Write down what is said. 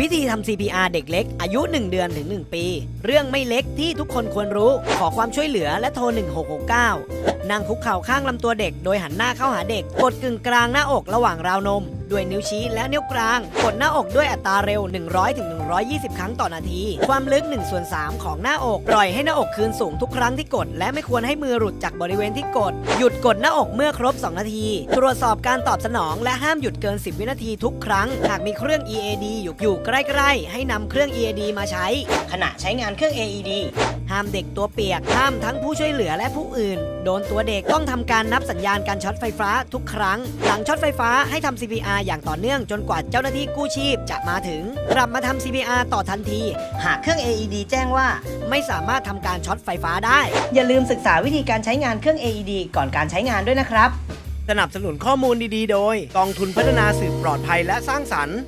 วิธีทำ CPR เด็กเล็ก อายุ 1 เดือนถึง 1 ปี เรื่องไม่เล็กที่ทุกคนควรรู้ ขอความช่วยเหลือและโทร 1669 นั่งคุกเข่าข้างลำตัวเด็ก โดยหันหน้าเข้าหาเด็ก กดกึ่งกลางหน้าอกระหว่างราวนม ด้วยนิ้วชี้และนิ้วกลาง กดหน้าอกด้วยอัตราเร็ว 100ถึง120 ครั้งต่อนาที ความลึก1ส่วน3ของหน้าอก ปล่อยให้หน้าอกคืนสูงทุกครั้งที่กด และไม่ควรให้มือหลุดจากบริเวณที่กด หยุดกดหน้าอกเมื่อครบ 2 นาที ตรวจสอบการตอบสนอง และห้ามหยุดเกิน 10 วินาทีทุกครั้ง หากมีเครื่อง EAD อยู่อยู่ใกล้ๆ ให้นำเครื่อง EAD มาใช้ ขณะใช้งานเครื่อง AED ห้ามเด็กตัวเปียก ห้ามทั้งผู้ช่วยเหลือและผู้อื่น โดนตัวเด็กต้องทำการนับสัญญาณการช็อตไฟฟ้าทุกครั้ง หลังช็อตไฟฟ้าให้ทำ CPR อย่างต่อเนื่องจนกว่าเจ้าหน้าที่กู้ชีพจะมาถึง กลับมาทำ CPR ต่อทันที หากเครื่อง AED แจ้งว่า ไม่สามารถทำการช็อตไฟฟ้าได้ อย่าลืมศึกษาวิธีการใช้งานเครื่อง AED ก่อนการใช้งานด้วยนะครับ สนับสนุนข้อมูลดีๆ โดย กองทุนพัฒนาสื่อปลอดภัยและสร้างสรรค์